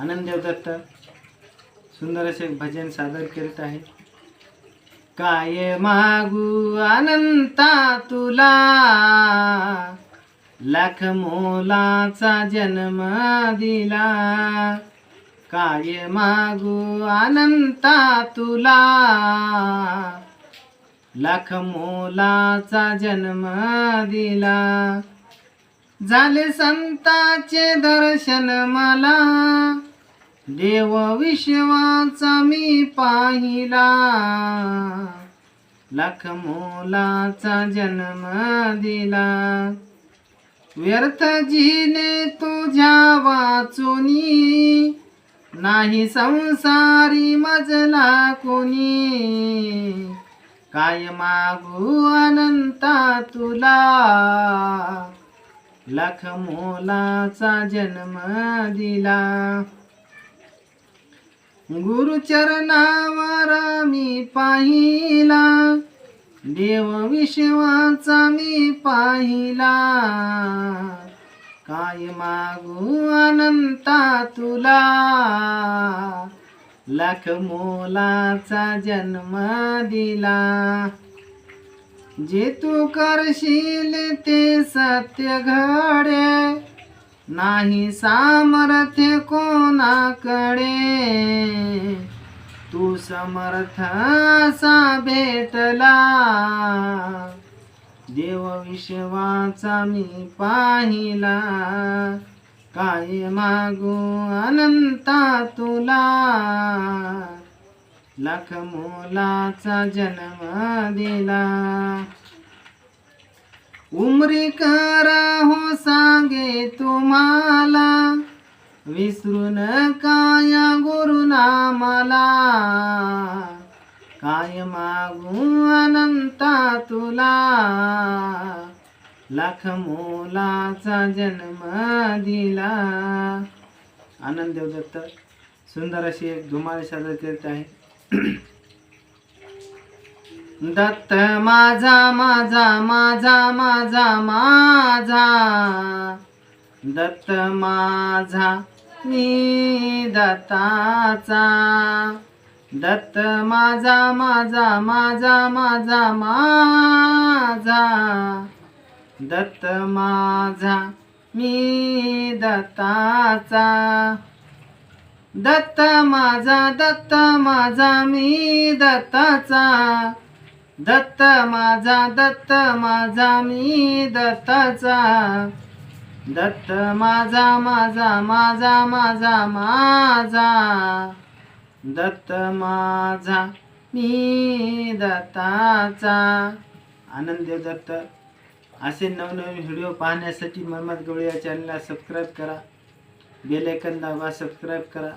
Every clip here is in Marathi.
आनंद देवदत्त सुंदर असे भजन सादर करीत आहे. काय मागू अनंता तुला? लाख मोलाचा जन्म दिला. काय मागू अनंता तुला? लाख मोलाचा जन्म दिला. झाले संताचे दर्शन मला. देव विश्वाचा मी पाहिला. लाख मोलाचा जन्म दिला. व्यर्थ जीने तुझ्या वाचुनी. नाही संसारी मजला कोणी. काय मागू अनंता तुला. लख मोलाचा जन्म दिला. गुरुचरणावर मी पाहिला. देव विश्वाचा मी पाहिला. काय मागू अनंता तुला? लाख मोलाचा जन्म दिला. जे तू करशील ते सत्य घडे. नाही सामर्थ्य कोणाकडे. तू समर्थ असा भेटला. देव विश्वाचा मी पाहिला. काय मागू अनंता तुला. लाख मोलाचा जन्म दिला. उमरी करा हो सांगे तुम्हाला विसरून काया गुरुनामाला. काय मागू अनंता तुला? लाख मोलाचा जन्म दिला. आनंद देवदत्त सुंदर अशी एक धुमाळ सादर करीत आहे. दत्त माझा माझा माझा माझा माझा. दत्त माझा मी दत्ताचा. दत्त माझा माझा माझा माझा माझा. दत्त माझा मी दत्ताचा. दत्त माझा दत्त माझा मी दत्ताचा. दत्त माझा दत्त माझा मी दत्ताचा. दत्त माझा माझा माझा माझा माझा. दत्त माझा मी दत्ताचा. आनंद देव दत्त. असे नवनवीन व्हिडिओ पाहण्यासाठी मनमत गवळी या चॅनलला सबस्क्राईब करा. बेलायकन दाबा सबस्क्राईब करा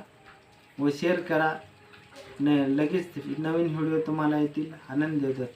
व शेअर करा. न लगेच नवीन व्हिडिओ तुम्हाला येतील आनंद देतात.